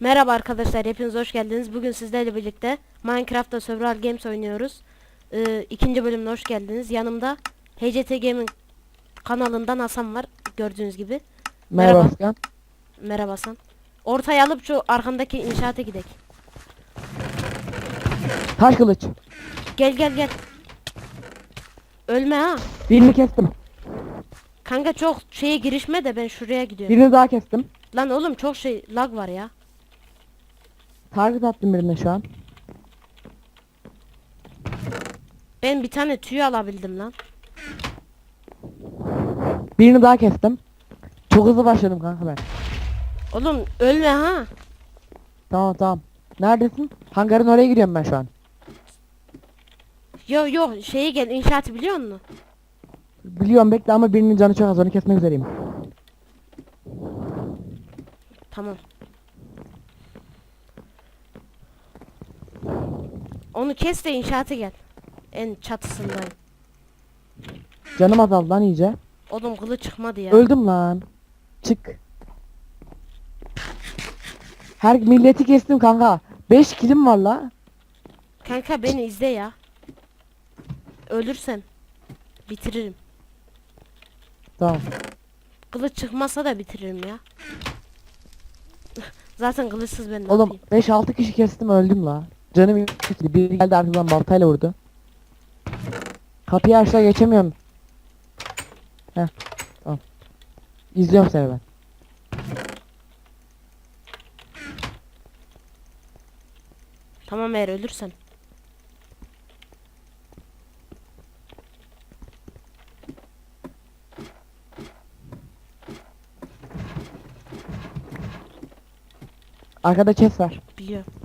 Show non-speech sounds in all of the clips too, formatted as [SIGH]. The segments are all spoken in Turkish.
Merhaba arkadaşlar, hepiniz hoş geldiniz. Bugün sizlerle birlikte Minecraft'ta Survival Games oynuyoruz. Ee, ikinci bölümüne hoş geldiniz. Yanımda HCT Gaming kanalından Hasan var, gördüğünüz gibi. Merhaba Merhaba. Özkan. Merhaba Hasan. Ortaya alıp şu arkandaki inşaata gidelim. Taş kılıç. Gel gel gel. Ölme ha. Birini kestim. Kanka çok şeye girişme de ben şuraya gidiyorum. Birini daha kestim. Lan oğlum çok şey lag var ya. Target attım birine şu an. Ben bir tane tüy alabildim lan. Birini daha kestim. Çok hızlı başladım kanka ben. Oğlum ölme ha. Tamam tamam. Neredesin? Hangarın oraya gidiyorum ben şu an. Yo yo şeye gel inşaatı biliyor musun? Biliyorum bekle ama birinin canı çok az onu kesmek üzereyim. Tamam. Onu kes de inşaata gel. En çatısındayım. Canım azaldı lan iyice. Oğlum kılı çıkmadı ya. Öldüm lan. Çık. Her milleti kestim kanka. 5 kilim var la. Kanka beni izle ya. Ölürsem bitiririm. Tamam. Kılıç çıkmazsa da bitiririm ya. [LAUGHS] Zaten kılıçsız ben ne Oğlum yapayım? 5-6 kişi kestim öldüm la. Canım yok. Biri geldi arkadan baltayla vurdu. Kapıyı aşağı geçemiyorum. Heh. Tamam. İzliyorum seni ben. Tamam eğer ölürsem. Arkada chest var. Biliyorum.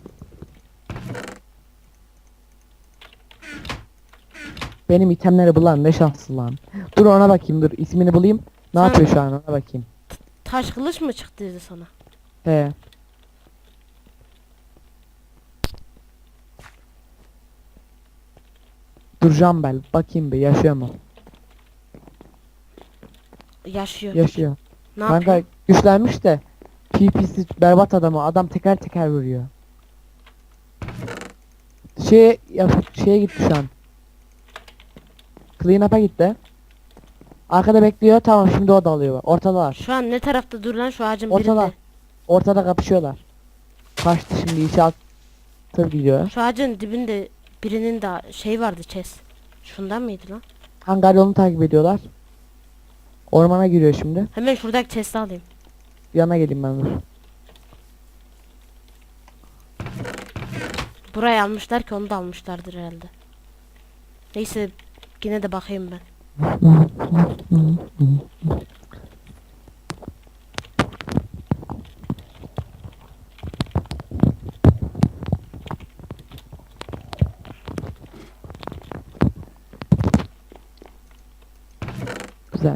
Benim itemleri bulan ne şanslı lan. Dur ona bakayım dur ismini bulayım. Ne Sen- yapıyor şu an ona bakayım. Taş kılıç mı çıktıydı sana? He. Duracağım ben. Bakayım bir yaşıyor mu? Yaşıyor. Yaşıyor. ne Kanka yapıyor? güçlenmiş de PP'si berbat adamı. Adam teker teker vuruyor. Şey yap şeye gitti şu an. Clean up'a gitti. Arkada bekliyor. Tamam şimdi o da alıyor. Ortadalar. Şu an ne tarafta dur lan şu ağacın Ortada. birinde. Ortada kapışıyorlar. Kaçtı şimdi inşaat tır gidiyor. Şu ağacın dibinde birinin de şey vardı chest. Şundan mıydı lan? Hangar yolunu takip ediyorlar. Ormana giriyor şimdi. Hemen şuradaki chest'i alayım. Yana geleyim ben dur. Burayı almışlar ki onu da almışlardır herhalde. Neyse yine de bakayım ben. Güzel.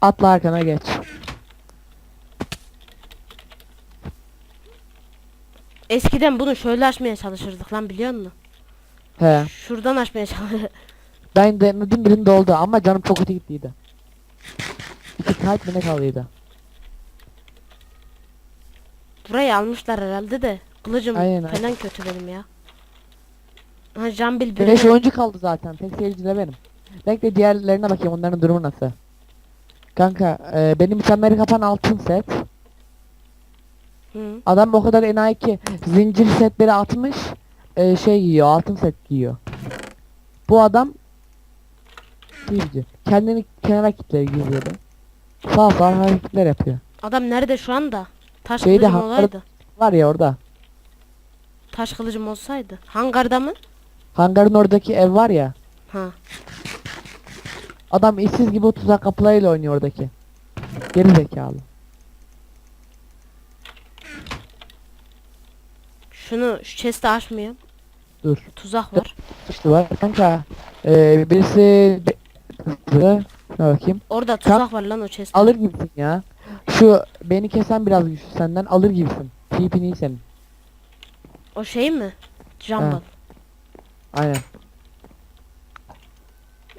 Atla arkana geç. Eskiden bunu şöyle açmaya çalışırdık lan biliyor musun? He. Şuradan açmaya çalışırdık. [LAUGHS] Ben denedim birinde oldu ama canım çok kötü gittiydi. İki kalp mi ne kaldıydı? Burayı almışlar herhalde de. Kılıcım Aynen, falan kötü benim ya. Ha Jambil Beş bir oyuncu kaldı zaten. Tek seyirci de benim. Bekle diğerlerine bakayım onların durumu nasıl. Kanka e, benim itemleri kapan altın set. Hı. Adam o kadar enayi ki zincir setleri atmış. e, şey giyiyor altın set giyiyor. Bu adam seyirci. Kendini kenara kitleye giriyordu. Sağ sağ hareketler yapıyor. Adam nerede şu anda? Taş Şeyde kılıcım hangar- olaydı. Var ya orada. Taş kılıcım olsaydı. Hangarda mı? Hangarın oradaki ev var ya. Ha. Adam işsiz gibi o tuzak kapılarıyla oynuyor oradaki. Geri zekalı. Şunu şu chest'i açmayayım. Dur. Tuzak var. İşte var. Kanka. Ee, birisi Şuna bakayım. Orada tuzak var lan o chest'te. Alır gibisin ya. Şu beni kesen biraz güçlü senden alır gibisin. TP'ni iyi senin. O şey mi? Jumble. Aynen.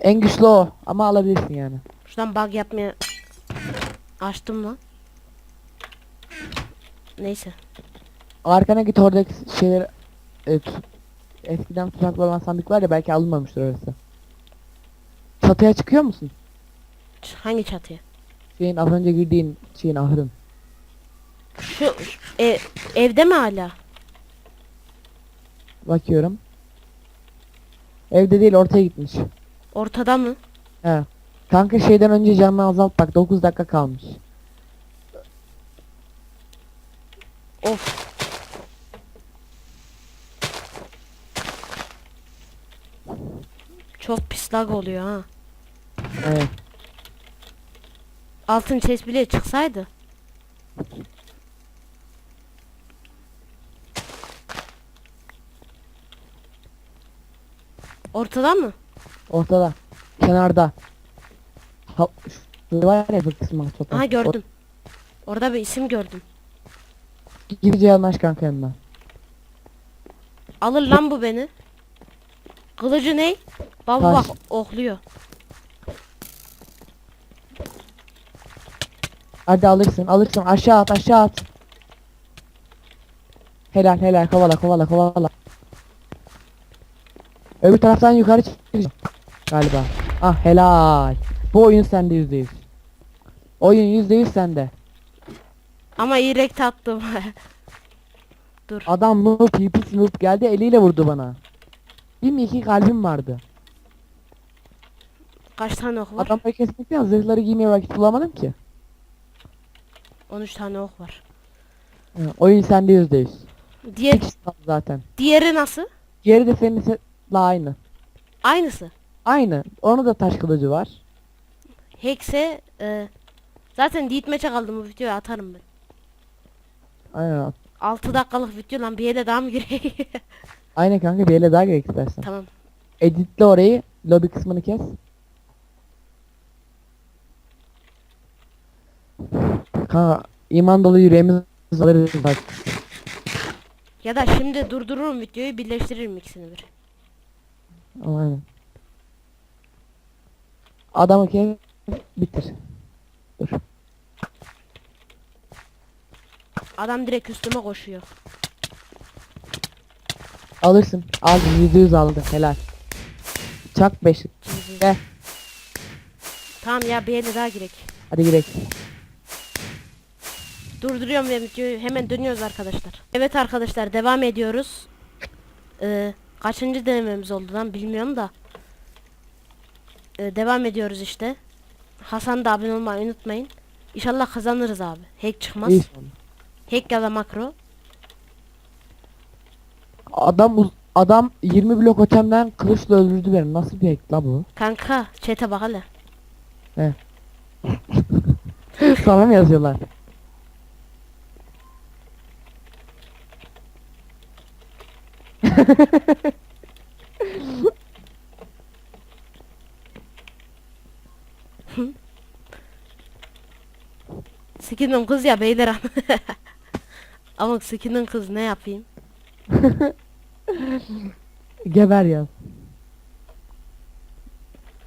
En güçlü o ama alabilirsin yani. Şuradan bug yapmaya açtım lan. Neyse. Arkana git oradaki şeyler e, eskiden tuzaklı olan sandık var ya belki alınmamıştır orası. Çatıya çıkıyor musun? Ç- Hangi çatıya? Şeyin az önce girdiğin şeyin ahırın. Şu, e, evde mi hala? Bakıyorum. Evde değil ortaya gitmiş. Ortada mı? He. Kanka şeyden önce canını azalt bak 9 dakika kalmış. Of. Çok pis lag oluyor ha. Evet. Altın chest bile çıksaydı. Ortada mı? Ortada. Kenarda. Ha, şu var ya bir kısmı çok. Aha gördüm. Orada bir isim gördüm. Gideceği yanlış kanka yanına. Alır lan bu beni. Kılıcı ne? Baba Taş. bak okluyor. Hadi alırsın alırsın aşağı at aşağı at. Helal helal kovala kovala kovala. Öbür taraftan yukarı çıkacağım. Galiba. Ah helal. Bu oyun sende yüzde yüz. Oyun yüzde yüz sende. Ama iyi rekte attım. [LAUGHS] Dur. Adam noob pipis noob geldi eliyle vurdu bana. Bir mi iki kalbim vardı. Kaç tane ok var? Adamları kesmekten zırhları giymeye vakit bulamadım ki. 13 tane ok var. Ha, oyun sende yüzde yüz. Diğer, zaten. diğeri nasıl? Diğeri de senin setle aynı. Aynısı. Aynı. Onu da taş kılıcı var. Hex'e e, zaten ditmeçe kaldım bu videoyu atarım ben. Aynen. 6 dakikalık video lan bir yere daha mı gireyim? [LAUGHS] Aynen kanka bir ele daha gerek istersen. tamam. Editle orayı. Lobi kısmını kes. Kanka iman dolu yüreğimiz alırız bak. Ya da şimdi durdururum videoyu birleştiririm ikisini bir. Aynen. Adamı kes. Bitir. Dur. Adam direkt üstüme koşuyor. Alırsın. Yüzde yüz aldın. Helal. Çak beşlik. Gel. Tamam ya bir yere daha girek. Hadi gidelim. Durduruyorum ve videoyu hemen dönüyoruz arkadaşlar. Evet arkadaşlar devam ediyoruz. Ee, kaçıncı denememiz oldu lan bilmiyorum da. Ee, devam ediyoruz işte. Hasan da abone olmayı unutmayın. İnşallah kazanırız abi. Hack çıkmaz. Son. Hack ya da makro. Adam adam 20 blok ötemden kılıçla öldürdü beni. Nasıl bir hack la bu? Kanka chat'e bak hele. Sana [LAUGHS] mı yazıyorlar? [LAUGHS] Skinin kız ya beyler. [LAUGHS] Ama skinin kız ne yapayım? [LAUGHS] Geber yaz.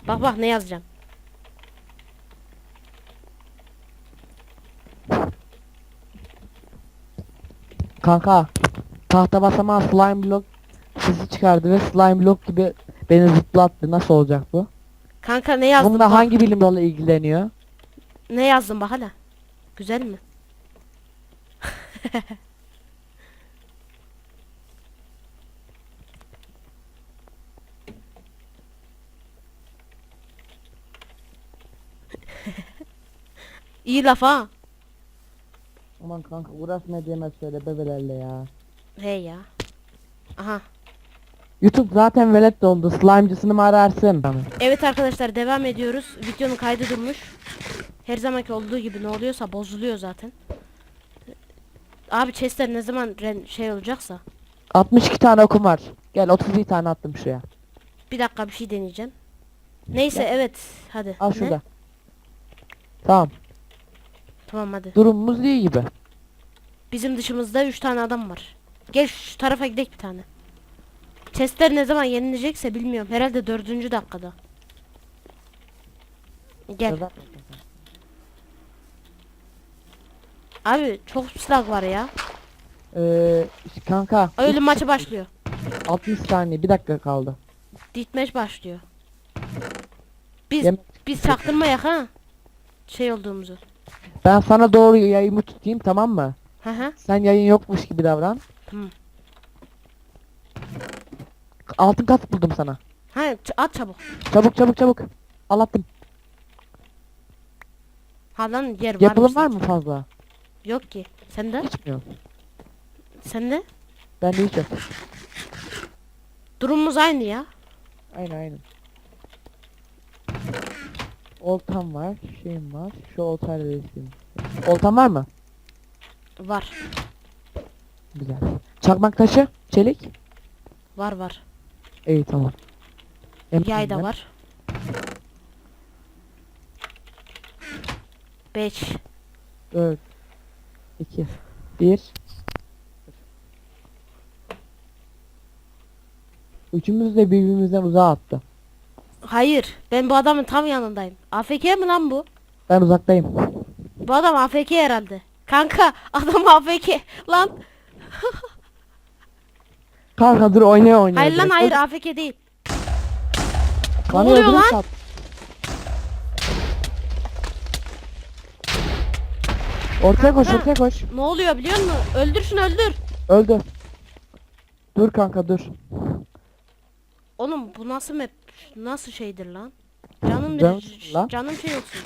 Bak bak ne yazacağım. Kanka tahta basamağı slime block sesi çıkardı ve slime block gibi beni zıplattı. Nasıl olacak bu? Kanka ne yazdım? Bunda bak. hangi bilim dalı ilgileniyor? Ne yazdım bak. Güzel mi? [LAUGHS] İyi laf ha. Aman kanka uğraşma diyemez şöyle bebelerle ya. Hey ya. Aha. YouTube zaten velet doldu. Slime'cısını mı ararsın? Evet arkadaşlar devam ediyoruz. Videonun kaydı durmuş. Her zamanki olduğu gibi ne oluyorsa bozuluyor zaten. Abi chestler ne zaman şey olacaksa. 62 tane okum var. Gel 31 tane attım şuraya. Bir dakika bir şey deneyeceğim. Neyse Gel. evet hadi. Al Ne? şurada. Tamam. Tamam hadi. Durumumuz iyi gibi. Bizim dışımızda 3 tane adam var. Gel şu tarafa gidelim bir tane. Chestler ne zaman yenilecekse bilmiyorum. Herhalde dördüncü dakikada. Gel. Abi çok slag var ya. Ee, kanka. Üç- maçı başlıyor. 60 saniye bir dakika kaldı. Ditmeş başlıyor. Biz Yem- biz çaktırmayak ha. Şey olduğumuzu. Ben sana doğru yayımı tutayım tamam mı? Hı hı. Sen yayın yokmuş gibi davran. Tamam. Altın kat buldum sana. Ha at çabuk. Çabuk çabuk çabuk. Al attım. Ha lan yer var. Yapılım var mı fazla? Yok ki. Sende? Hiç mi yok? Sende? Bende hiç yok. Durumumuz aynı ya. Aynen aynen. Oltam var, şeyim var. Şu oltayla resmim. Oltam var mı? Var. Güzel. Çakmak taşı, çelik. Var var. İyi tamam. Yay da ben- var. 5 4 2 1 Üçümüz de birbirimizden uzağa attı. Hayır. Ben bu adamın tam yanındayım. AFK mi lan bu? Ben uzaktayım. Bu adam AFK herhalde. Kanka adam AFK. Lan. [LAUGHS] Kanka dur oynaya oynaya. Hayır lan direkt. hayır AFK değil. Bana Ne oluyor lan? sat. Ortaya koş Kanka. ortaya koş. Ne oluyor biliyor musun? Öldür şunu öldür. Öldü. Dur kanka dur. Oğlum bu nasıl map? Nasıl şeydir lan? Canım Canım bir lan. canım şey olsun.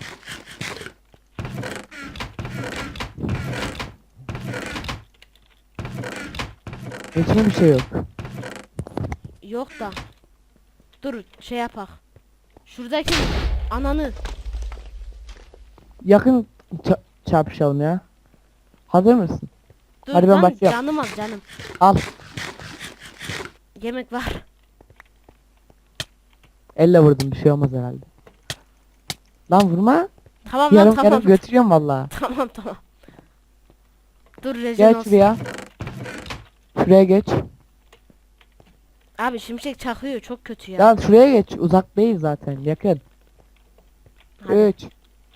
Hiçbir bir şey yok. Yok da. Dur şey yapak. Şuradaki ananı. Yakın ça- çarpışalım ya. Hazır mısın? Dur Hadi ben lan başlıyorum. canım az canım. Al. Yemek var. Elle vurdum bir şey olmaz herhalde. Lan vurma. Tamam lan Yarım tamam. yarım götürüyorum valla. [LAUGHS] Tamam tamam. Dur rejim Gel olsun. şuraya. Şuraya geç. Abi şimşek çakıyor çok kötü ya. Ya şuraya geç. Uzak değil zaten. Yakın. Hadi. 3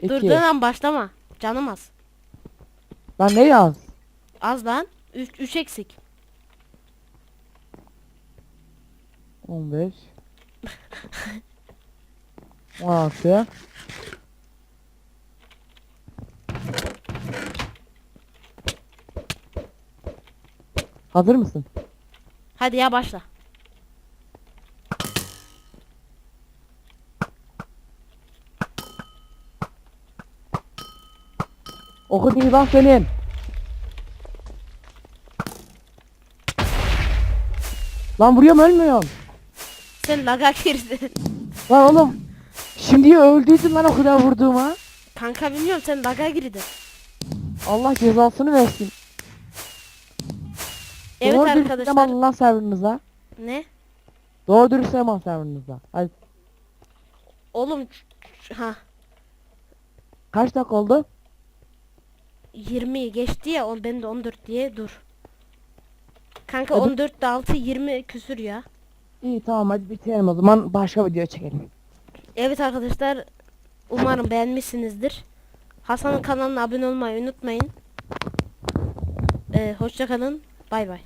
Dur 2 dur lan başlama. Canım az. Lan ne yaz? Az lan. 3 3 eksik. 15 16 [LAUGHS] Hazır mısın? Hadi ya başla. Oku değil lan söyleyin. Lan vuruyorum ölmüyorum. Sen laga girdin. Lan oğlum. Şimdi öldüydün lan o kadar vurduğuma. Kanka bilmiyorum sen laga girdin. Allah cezasını versin. Evet Doğru dürüst arkadaşlar. eleman lan serverınıza. Ne? Doğru dürüst eleman serverınıza. Hadi Oğlum ha kaç dakika oldu? 20 geçti ya on ben de 14 diye dur. Kanka Hadi. 14 de 6 20 küsür ya. İyi tamam hadi bitirelim o zaman başka video çekelim. Evet arkadaşlar umarım beğenmişsinizdir. Hasan'ın kanalına abone olmayı unutmayın. Ee, hoşça kalın. Bay bay.